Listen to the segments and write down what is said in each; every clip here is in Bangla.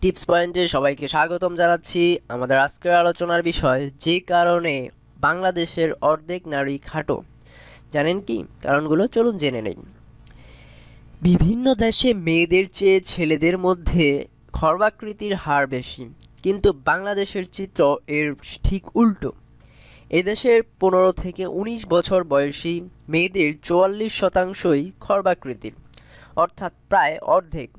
টিপস পয়েন্টে সবাইকে স্বাগতম জানাচ্ছি আমাদের আজকের আলোচনার বিষয়, যে কারণে বাংলাদেশের অর্ধেক নারী খাটো। জানেন কি? কারণগুলো চলুন জেনে নেই। বিভিন্ন দেশে মেয়েদের চেয়ে ছেলেদের মধ্যে খর্বাকৃতির হার বেশি, কিন্তু বাংলাদেশের চিত্র এর ঠিক উল্টো। এদেশের পনেরো থেকে ১৯ বছর বয়সী মেয়েদের চুয়াল্লিশ শতাংশই খর্বাকৃতির, অর্থাৎ প্রায় অর্ধেক।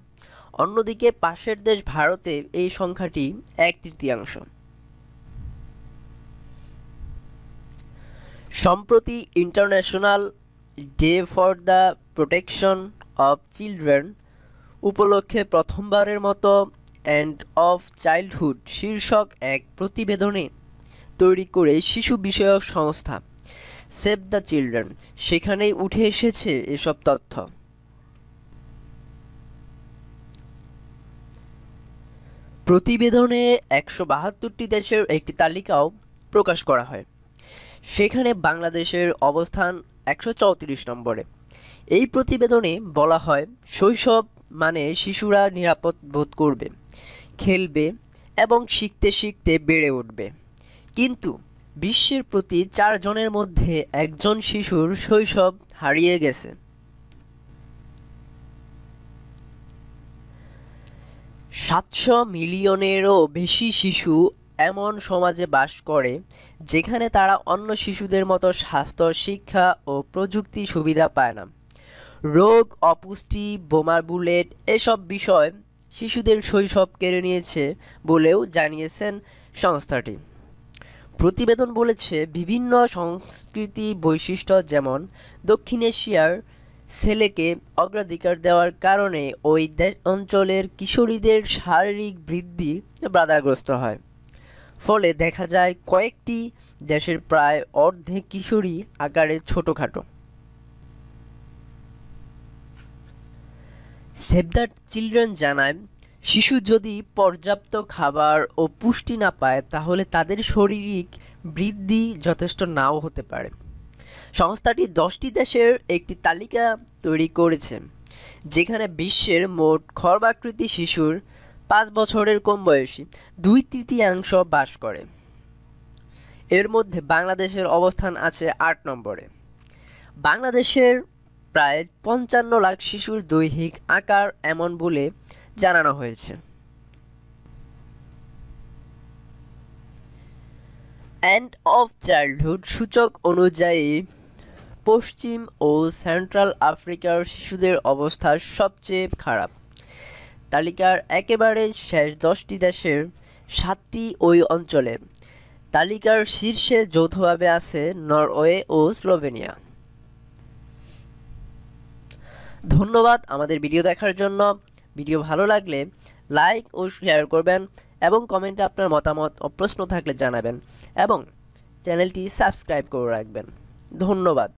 অন্যদিকে পাশের দেশ ভারতে এই সংখ্যাটি এক তৃতীয়াংশ। সম্প্রতি international day for the protection of children উপলক্ষে প্রথমবারের মতো অ্যান্ড অফ চাইল্ডহুড শীর্ষক এক প্রতিবেদনে তৈরি করে শিশু বিষয়ক সংস্থা সেভ দ্য চিলড্রেন। সেখানেই উঠে এসেছে এসব তথ্য। প্রতিবেদনে একশো বাহাত্তরটি দেশের একটি তালিকাও প্রকাশ করা হয়। সেখানে বাংলাদেশের অবস্থান একশো চৌত্রিশ নম্বরে। এই প্রতিবেদনে বলা হয়, শৈশব মানে শিশুরা নিরাপদ বোধ করবে, খেলবে এবং শিখতে শিখতে বেড়ে উঠবে। কিন্তু বিশ্বের প্রতি চারজনের মধ্যে একজন শিশুর শৈশব হারিয়ে গেছে। সাতশো মিলিয়নেরও বেশি শিশু এমন সমাজে বাস করে, যেখানে তারা অন্য শিশুদের মতো স্বাস্থ্য, শিক্ষা ও প্রযুক্তি সুবিধা পায় না। রোগ, অপুষ্টি, বোমার বুলেট এসব বিষয় শিশুদের শৈশব কেড়ে নিয়েছে বলেও জানিয়েছেন সংস্থাটি। প্রতিবেদন বলেছে, বিভিন্ন সংস্কৃতি বৈশিষ্ট্য যেমন দক্ষিণ এশিয়ার ছেলেকে অগ্রাধিকার দেওয়ার কারণে ওই দেশ অঞ্চলের কিশোরীদের শারীরিক বৃদ্ধি বাধাগ্রস্ত হয়। ফলে দেখা যায় কয়েকটি দেশের প্রায় অর্ধেক কিশোরী আকারে ছোটোখাটো। সেভ চিলড্রেন জানায়, শিশু যদি পর্যাপ্ত খাবার ও পুষ্টি না পায়, তাহলে তাদের শারীরিক বৃদ্ধি যথেষ্ট নাও হতে পারে। সংস্থাটি দশটি দেশের একটি তালিকা তৈরি করেছে, যেখানে বিশ্বের মোট খর্বাকৃতি শিশুর পাঁচ বছরের কম বয়সী দুই তৃতীয়াংশ বাস করে। এর মধ্যে বাংলাদেশের অবস্থান আছে আট নম্বরে। বাংলাদেশের প্রায় পঞ্চান্ন লাখ শিশুর দৈহিক আকার এমন বলে জানানো হয়েছে। এন্ড অফ চাইল্ডহুড সূচক অনুযায়ী পশ্চিম ও সেন্ট্রাল আফ্রিকার শিশুদের অবস্থা সবচেয়ে খারাপ। তালিকার একেবারে শেষ দশটি দেশের সাতটি ওই অঞ্চলে। তালিকার শীর্ষে যৌথভাবে আছে নরওয়ে ও স্লোভেনিয়া। ধন্যবাদ আমাদের ভিডিও দেখার জন্য। ভিডিও ভালো লাগলে লাইক ও শেয়ার করবেন এবং কমেন্টে আপনার মতামত ও প্রশ্ন থাকলে জানাবেন এবং চ্যানেলটি সাবস্ক্রাইব করে রাখবেন। ধন্যবাদ।